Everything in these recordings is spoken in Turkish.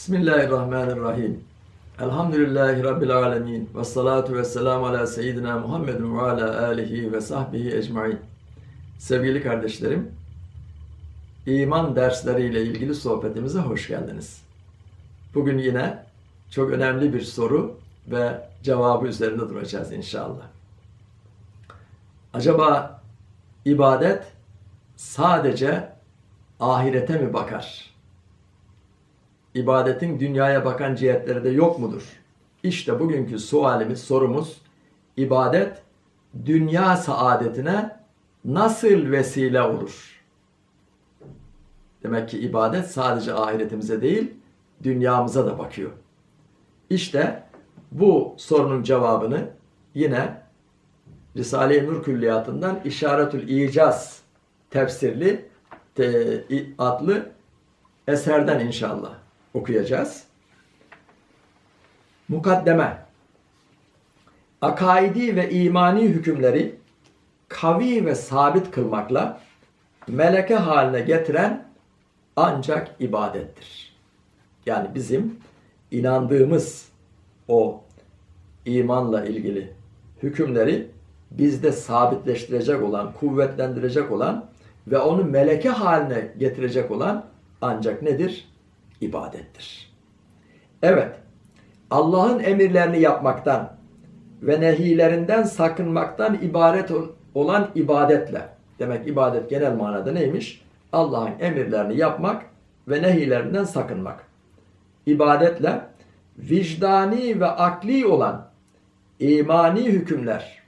Bismillahirrahmanirrahim. Elhamdülillahi Rabbil alemin. Ve salatu ve selamu ala seyyidina Muhammedin ve ala alihi ve sahbihi ecmain. Sevgili kardeşlerim, iman dersleriyle ilgili sohbetimize hoş geldiniz. Bugün yine çok önemli bir soru ve cevabı üzerinde duracağız inşallah. Acaba ibadet sadece ahirete mi bakar? İbadetin dünyaya bakan cihetleri de yok mudur? İşte bugünkü sualimiz, sorumuz ibadet dünya saadetine nasıl vesile olur? Demek ki ibadet sadece ahiretimize değil, dünyamıza da bakıyor. İşte bu sorunun cevabını yine Risale-i Nur Külliyatı'ndan İşaretül İcaz tefsirli te, adlı eserden inşallah okuyacağız. Mukaddeme Akaidi ve imani hükümleri kavi ve sabit kılmakla meleke haline getiren ancak ibadettir. Yani bizim inandığımız o imanla ilgili hükümleri bizde sabitleştirecek olan, kuvvetlendirecek olan ve onu meleke haline getirecek olan ancak nedir? İbadettir. Evet, Allah'ın emirlerini yapmaktan ve nehilerinden sakınmaktan ibaret olan ibadetle, demek ibadet genel manada neymiş? Allah'ın emirlerini yapmak ve nehilerinden sakınmak. İbadetle vicdani ve akli olan imani hükümler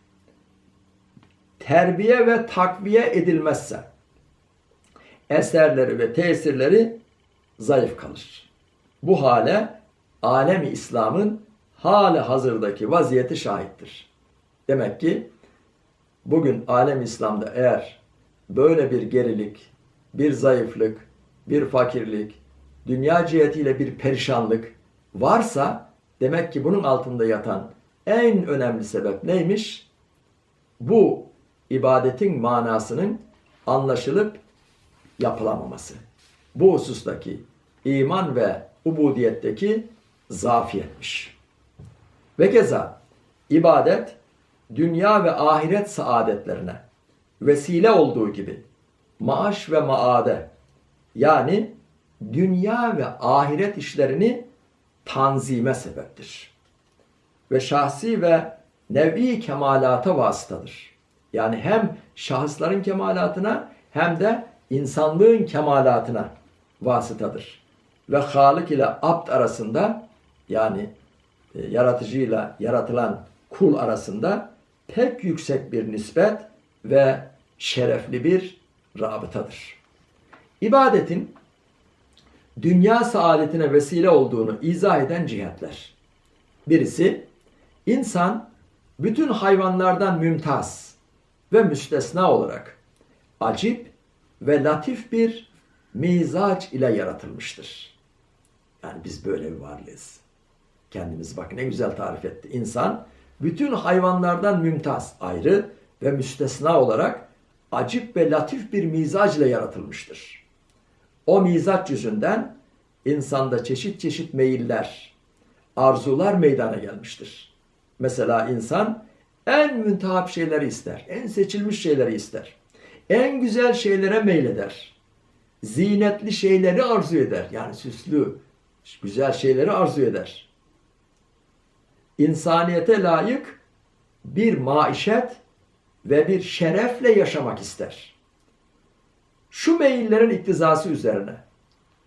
terbiye ve takviye edilmezse eserleri ve tesirleri zayıf kalır. Bu hale alemi İslam'ın hali hazırdaki vaziyeti şahittir. Demek ki bugün alem İslam'da eğer böyle bir gerilik, bir zayıflık, bir fakirlik, dünya cihetiyle bir perişanlık varsa demek ki bunun altında yatan en önemli sebep neymiş? Bu ibadetin manasının anlaşılıp yapılamaması. Bu husustaki iman ve ubudiyetteki zafiyetmiş. Ve keza ibadet dünya ve ahiret saadetlerine vesile olduğu gibi maaş ve maade yani dünya ve ahiret işlerini tanzime sebeptir. Ve şahsi ve nevi kemalata vasıtadır. Yani hem şahısların kemalatına hem de insanlığın kemalatına vasıtadır. Ve Halik ile Abd arasında yani e, yaratıcıyla yaratılan kul arasında pek yüksek bir nispet ve şerefli bir rabıtadır. İbadetin dünya saadetine vesile olduğunu izah eden cihetler. Birisi insan bütün hayvanlardan mümtaz ve müstesna olarak acip ve latif bir mizaç ile yaratılmıştır. Yani biz böyle bir varlığız. Kendimiz bak ne güzel tarif etti. İnsan bütün hayvanlardan mümtaz, ayrı ve müstesna olarak acip ve latif bir mizaç ile yaratılmıştır. O mizaç yüzünden insanda çeşit çeşit meyiller, arzular meydana gelmiştir. Mesela insan en müntehap şeyleri ister, en seçilmiş şeyleri ister. En güzel şeylere meyleder. Zinetli şeyleri arzu eder. Yani süslü, güzel şeyleri arzu eder. İnsaniyete layık bir maişet ve bir şerefle yaşamak ister. Şu meyillerin iktizası üzerine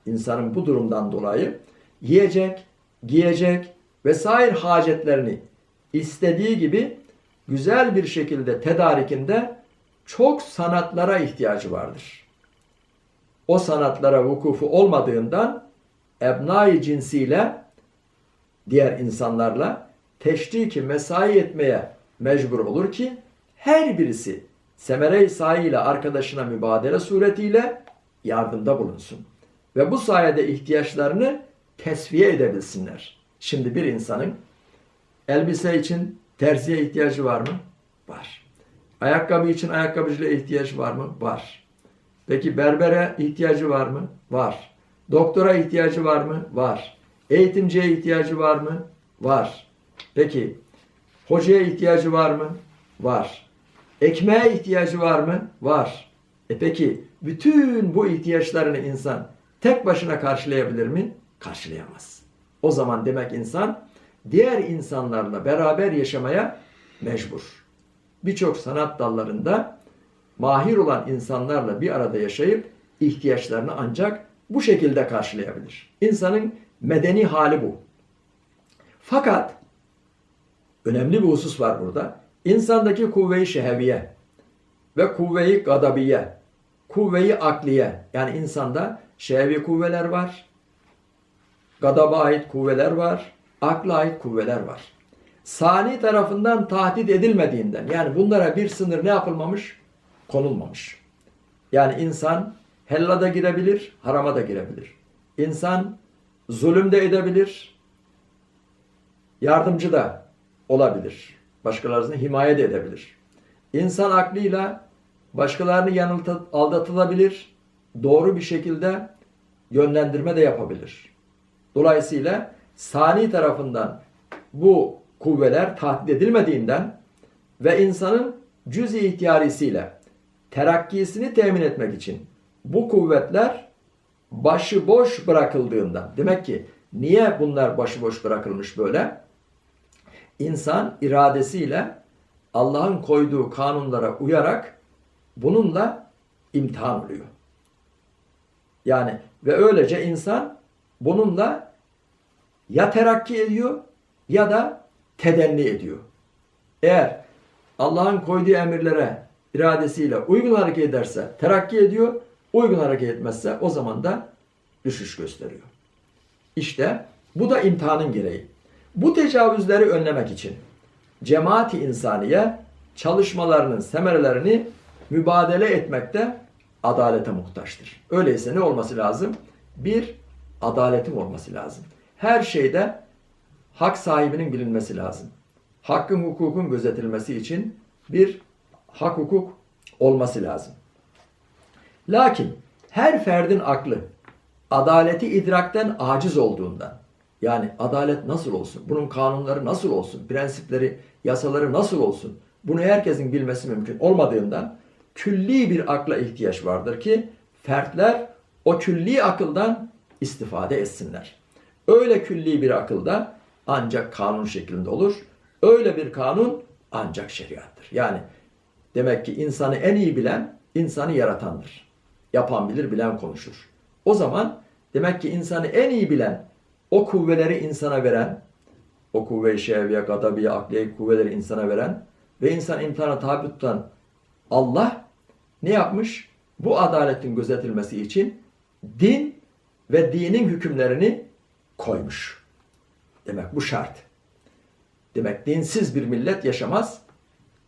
insanın bu durumdan dolayı yiyecek, giyecek vesaire hacetlerini istediği gibi güzel bir şekilde tedarikinde çok sanatlara ihtiyacı vardır. O sanatlara vukufu olmadığından ebnai cinsiyle diğer insanlarla teşriki mesai etmeye mecbur olur ki her birisi semere-i ile arkadaşına mübadele suretiyle yardımda bulunsun. Ve bu sayede ihtiyaçlarını tesviye edebilsinler. Şimdi bir insanın elbise için terziye ihtiyacı var mı? Var. Ayakkabı için ayakkabıcıya ihtiyaç var mı? Var. Peki berbere ihtiyacı var mı? Var. Doktora ihtiyacı var mı? Var. Eğitimciye ihtiyacı var mı? Var. Peki hocaya ihtiyacı var mı? Var. Ekmeğe ihtiyacı var mı? Var. E peki bütün bu ihtiyaçlarını insan tek başına karşılayabilir mi? Karşılayamaz. O zaman demek insan diğer insanlarla beraber yaşamaya mecbur. Birçok sanat dallarında mahir olan insanlarla bir arada yaşayıp ihtiyaçlarını ancak bu şekilde karşılayabilir. İnsanın medeni hali bu. Fakat önemli bir husus var burada. İnsandaki kuvve-i şeheviye ve kuvve-i gadabiye, kuvve-i akliye yani insanda şehevi kuvveler var, gadaba ait kuvveler var, akla ait kuvveler var. Sani tarafından tahdit edilmediğinden yani bunlara bir sınır ne yapılmamış? Konulmamış. Yani insan hellada girebilir, harama da girebilir. İnsan zulüm de edebilir, yardımcı da olabilir. Başkalarını himaye de edebilir. İnsan aklıyla başkalarını yanıltı, aldatılabilir, doğru bir şekilde yönlendirme de yapabilir. Dolayısıyla sani tarafından bu kuvveler tahdit edilmediğinden ve insanın cüz-i ihtiyarisiyle terakkisini temin etmek için bu kuvvetler başıboş bırakıldığından. Demek ki niye bunlar başıboş bırakılmış böyle? İnsan iradesiyle Allah'ın koyduğu kanunlara uyarak bununla imtihan oluyor. Yani ve öylece insan bununla ya terakki ediyor ya da tedenni ediyor. Eğer Allah'ın koyduğu emirlere iradesiyle uygun hareket ederse terakki ediyor, uygun hareket etmezse o zaman da düşüş gösteriyor. İşte bu da imtihanın gereği. Bu tecavüzleri önlemek için cemaati insaniye çalışmalarının semerelerini mübadele etmekte adalete muhtaçtır. Öyleyse ne olması lazım? Bir, adaletin olması lazım. Her şeyde hak sahibinin bilinmesi lazım. Hakkın hukukun gözetilmesi için bir hak hukuk olması lazım. Lakin her ferdin aklı adaleti idrakten aciz olduğundan yani adalet nasıl olsun? Bunun kanunları nasıl olsun? Prensipleri, yasaları nasıl olsun? Bunu herkesin bilmesi mümkün olmadığından külli bir akla ihtiyaç vardır ki fertler o külli akıldan istifade etsinler. Öyle külli bir akılda ancak kanun şeklinde olur. Öyle bir kanun ancak şeriattır. Yani demek ki insanı en iyi bilen insanı yaratandır. Yapan bilir, bilen konuşur. O zaman demek ki insanı en iyi bilen, o kuvveleri insana veren, o kuvve-i şehviye, gadabiye, akliye kuvveleri insana veren ve insan imtihana tabi tutan Allah ne yapmış? Bu adaletin gözetilmesi için din ve dinin hükümlerini koymuş. Demek bu şart. Demek dinsiz bir millet yaşamaz.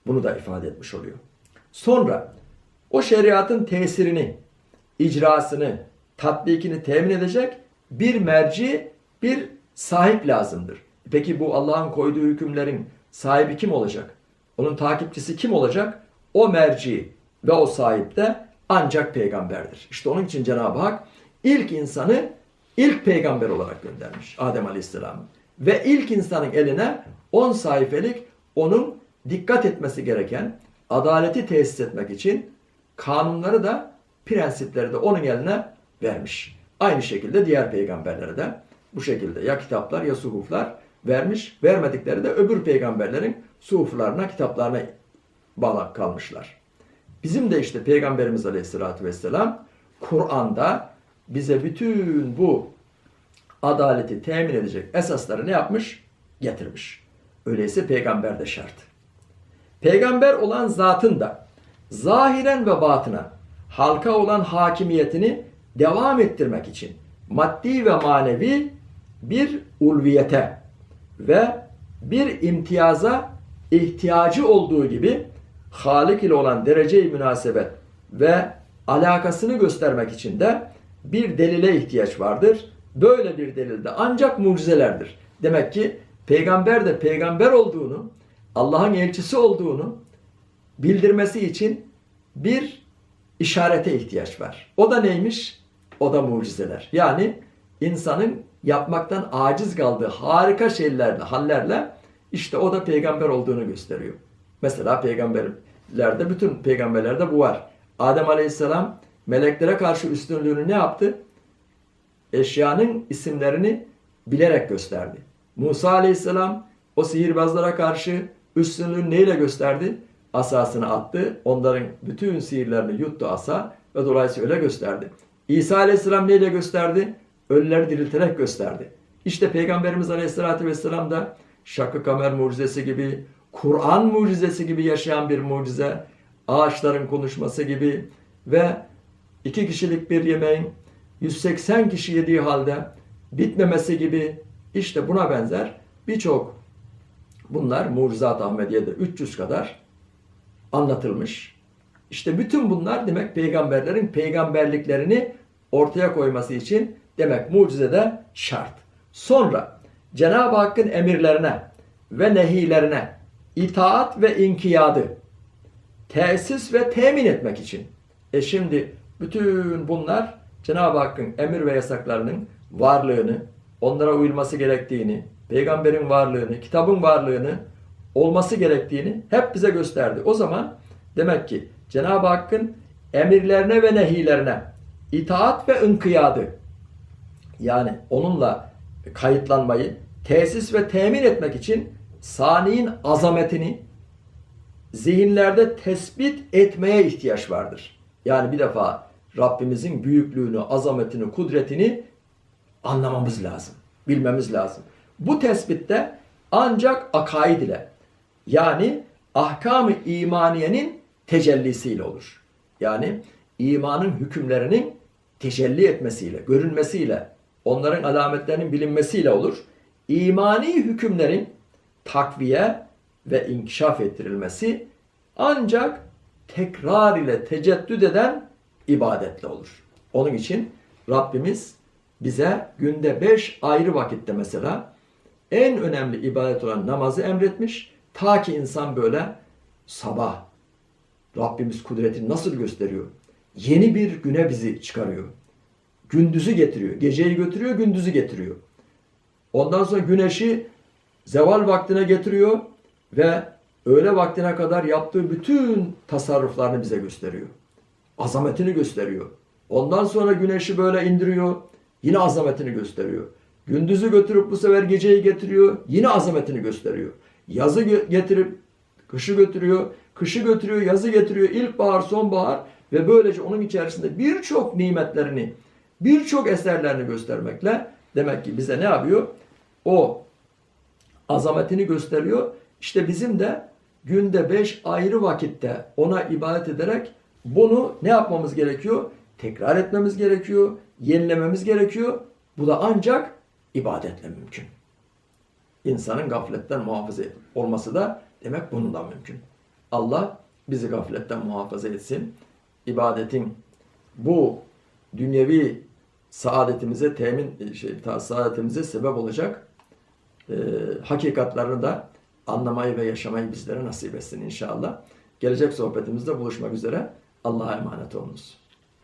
Bunu da ifade etmiş oluyor. Sonra o şeriatın tesirini, icrasını, tatbikini temin edecek bir merci, bir sahip lazımdır. Peki bu Allah'ın koyduğu hükümlerin sahibi kim olacak? Onun takipçisi kim olacak? O merci ve o sahip de ancak peygamberdir. İşte onun için Cenab-ı Hak ilk insanı ilk peygamber olarak göndermiş Adem Aleyhisselam. Ve ilk insanın eline 10 sayfelik onun dikkat etmesi gereken adaleti tesis etmek için kanunları da prensipleri de onun eline vermiş. Aynı şekilde diğer peygamberlere de bu şekilde ya kitaplar ya suhuflar vermiş. Vermedikleri de öbür peygamberlerin suhuflarına, kitaplarına bağlı kalmışlar. Bizim de işte Peygamberimiz Aleyhisselatü Vesselam Kur'an'da bize bütün bu adaleti temin edecek esasları ne yapmış? Getirmiş. Öyleyse peygamber de şart. Peygamber olan zatın da zahiren ve batına halka olan hakimiyetini devam ettirmek için maddi ve manevi bir ulviyete ve bir imtiyaza ihtiyacı olduğu gibi Halik ile olan derece-i münasebet ve alakasını göstermek için de bir delile ihtiyaç vardır. Böyle bir delilde ancak mucizelerdir. Demek ki peygamber de peygamber olduğunu, Allah'ın elçisi olduğunu bildirmesi için bir işarete ihtiyaç var. O da neymiş? O da mucizeler. Yani insanın yapmaktan aciz kaldığı harika şeylerle, hallerle işte o da peygamber olduğunu gösteriyor. Mesela peygamberlerde, bütün peygamberlerde bu var. Adem Aleyhisselam meleklere karşı üstünlüğünü ne yaptı? Eşyanın isimlerini bilerek gösterdi. Musa Aleyhisselam o sihirbazlara karşı üstünlüğünü neyle gösterdi? Asasını attı. Onların bütün sihirlerini yuttu asa ve dolayısıyla öyle gösterdi. İsa Aleyhisselam neyle gösterdi? Ölüleri dirilterek gösterdi. İşte Peygamberimiz Aleyhisselatü Vesselam da Şakı Kamer mucizesi gibi, Kur'an mucizesi gibi yaşayan bir mucize, ağaçların konuşması gibi ve iki kişilik bir yemeğin 180 kişi yediği halde bitmemesi gibi işte buna benzer birçok bunlar Mucizat Ahmediye'de 300 kadar anlatılmış. İşte bütün bunlar demek peygamberlerin peygamberliklerini ortaya koyması için demek mucizede şart. Sonra Cenab-ı Hakk'ın emirlerine ve nehilerine itaat ve inkiyadı tesis ve temin etmek için. E şimdi bütün bunlar Cenab-ı Hakk'ın emir ve yasaklarının varlığını, onlara uyulması gerektiğini, peygamberin varlığını, kitabın varlığını, olması gerektiğini hep bize gösterdi. O zaman demek ki Cenab-ı Hakk'ın emirlerine ve nehilerine itaat ve inkiyadı yani onunla kayıtlanmayı tesis ve temin etmek için saniyin azametini zihinlerde tespit etmeye ihtiyaç vardır. Yani bir defa Rabbimizin büyüklüğünü, azametini, kudretini anlamamız lazım. Bilmemiz lazım. Bu tespitte ancak akaid ile yani ahkam-ı imaniyenin tecellisiyle olur. Yani imanın hükümlerinin tecelli etmesiyle, görünmesiyle, onların alametlerinin bilinmesiyle olur. İmani hükümlerin takviye ve inkişaf ettirilmesi ancak tekrar ile teceddüd eden ibadetle olur. Onun için Rabbimiz bize günde beş ayrı vakitte mesela en önemli ibadet olan namazı emretmiş. Ta ki insan böyle sabah Rabbimiz kudretini nasıl gösteriyor? Yeni bir güne bizi çıkarıyor. Gündüzü getiriyor. Geceyi götürüyor, gündüzü getiriyor. Ondan sonra güneşi zeval vaktine getiriyor ve öğle vaktine kadar yaptığı bütün tasarruflarını bize gösteriyor. Azametini gösteriyor. Ondan sonra güneşi böyle indiriyor. Yine azametini gösteriyor. Gündüzü götürüp bu sefer geceyi getiriyor. Yine azametini gösteriyor. Yazı getirip kışı götürüyor. Kışı götürüyor, yazı getiriyor. İlkbahar, sonbahar ve böylece onun içerisinde birçok nimetlerini, birçok eserlerini göstermekle demek ki bize ne yapıyor? O azametini gösteriyor. İşte bizim de günde beş ayrı vakitte ona ibadet ederek bunu ne yapmamız gerekiyor? Tekrar etmemiz gerekiyor, yenilememiz gerekiyor. Bu da ancak ibadetle mümkün. İnsanın gafletten muhafaza olması da demek bununla mümkün. Allah bizi gafletten muhafaza etsin. İbadetin bu dünyevi saadetimize temin şey, ta- saadetimize sebep olacak e, hakikatlerini de anlamayı ve yaşamayı bizlere nasip etsin inşallah. Gelecek sohbetimizde buluşmak üzere. Allah'a emanet olunuz.